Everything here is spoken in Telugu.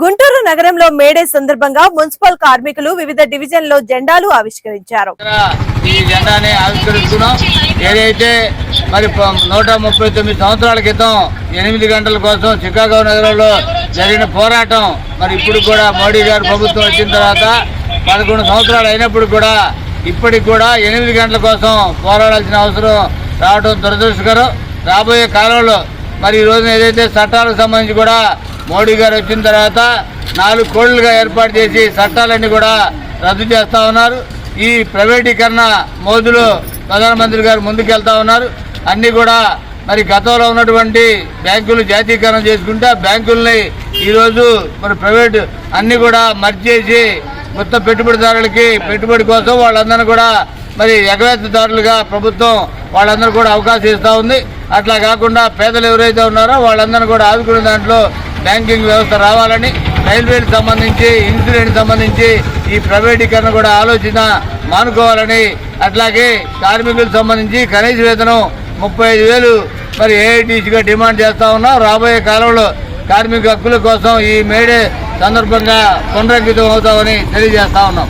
గుంటూరు నగరంలో మేడే సందర్భంగా మున్సిపల్ కార్మికులు వివిధ డివిజన్లో జెండాలు ఆవిష్కరించారు. ఈ జెండాని ఆవిష్కరిస్తున్నాం. ఏదైతే మరి నూట ముప్పై తొమ్మిది సంవత్సరాల క్రితం ఎనిమిది గంటల కోసం చికాగో నగరంలో జరిగిన పోరాటం మరి ఇప్పుడు కూడా మోడీ గారు ప్రభుత్వం వచ్చిన తర్వాత పదకొండు సంవత్సరాలు అయినప్పుడు కూడా ఇప్పటికి కూడా ఎనిమిది గంటల కోసం పోరాడాల్సిన అవసరం రావడం దురదృష్టకరం. రాబోయే కాలంలో మరి ఈ రోజున ఏదైతే చట్టాలకు సంబంధించి కూడా మోడీ గారు వచ్చిన తర్వాత నాలుగు కోళ్ళుగా ఏర్పాటు చేసి చట్టాలన్నీ కూడా రద్దు చేస్తూ ఉన్నారు. ఈ ప్రైవేటీకరణ మోదులు ప్రధానమంత్రి గారు ముందుకెళ్తా ఉన్నారు. అన్నీ కూడా మరి గతంలో ఉన్నటువంటి బ్యాంకులు జాతీయకరణ చేసుకుంటే ఆ బ్యాంకుల్ని ఈరోజు మరి ప్రైవేట్ అన్నీ కూడా మర్చి చేసి మొత్తం పెట్టుబడిదారులకి పెట్టుబడి కోసం వాళ్ళందరూ కూడా మరి ఎగవేతదారులుగా ప్రభుత్వం వాళ్ళందరూ కూడా అవకాశం ఇస్తూ ఉంది. అట్లా కాకుండా పేదలు ఎవరైతే ఉన్నారో వాళ్ళందరూ కూడా ఆదుకునే దాంట్లో బ్యాంకింగ్ వ్యవస్థ రావాలని రైల్వేకి సంబంధించి ఇన్సూరెన్స్ సంబంధించి ఈ ప్రైవేటీకరణ కూడా ఆలోచన మానుకోవాలని అట్లాగే కార్మికులకు సంబంధించి కనీస వేతనం ముప్పై ఐదు వేలు మరి ఏఐటీసీగా డిమాండ్ చేస్తా ఉన్నాం. రాబోయే కాలంలో కార్మిక హక్కుల కోసం ఈ మేడే సందర్భంగా పునరంకితం అవుతామని తెలియజేస్తా ఉన్నాం.